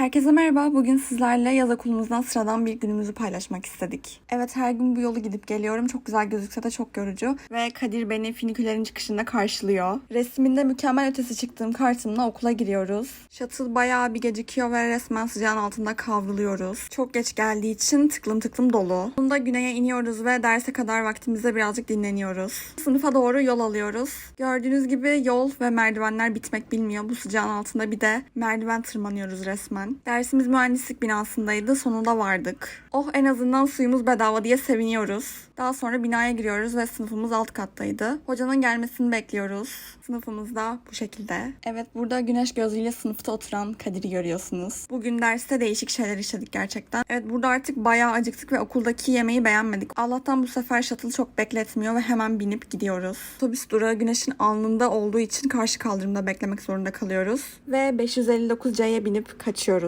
Herkese merhaba. Bugün sizlerle yaz okulumuzdan sıradan bir günümüzü paylaşmak istedik. Evet her gün bu yolu gidip geliyorum. Çok güzel gözükse de çok yorucu. Ve Kadir beni finikülerin çıkışında karşılıyor. Resminde mükemmel ötesi çıktığım kartımla okula giriyoruz. Shuttle bayağı bir gecikiyor ve resmen sıcağın altında kavruluyoruz. Çok geç geldiği için tıklım tıklım dolu. Sonunda güneye iniyoruz ve derse kadar vaktimizde birazcık dinleniyoruz. Sınıfa doğru yol alıyoruz. Gördüğünüz gibi yol ve merdivenler bitmek bilmiyor. Bu sıcağın altında bir de merdiven tırmanıyoruz resmen. Dersimiz mühendislik binasındaydı. Sonunda vardık. Oh en azından suyumuz bedava diye seviniyoruz. Daha sonra binaya giriyoruz ve sınıfımız alt kattaydı. Hocanın gelmesini bekliyoruz. Sınıfımız da bu şekilde. Evet burada güneş gözüyle sınıfta oturan Kadir'i görüyorsunuz. Bugün derste değişik şeyler işledik gerçekten. Evet burada artık bayağı acıktık ve okuldaki yemeği beğenmedik. Allah'tan bu sefer shuttle çok bekletmiyor ve hemen binip gidiyoruz. Otobüs durağı güneşin alnında olduğu için karşı kaldırımda beklemek zorunda kalıyoruz. Ve 559C'ye binip kaçıyoruz.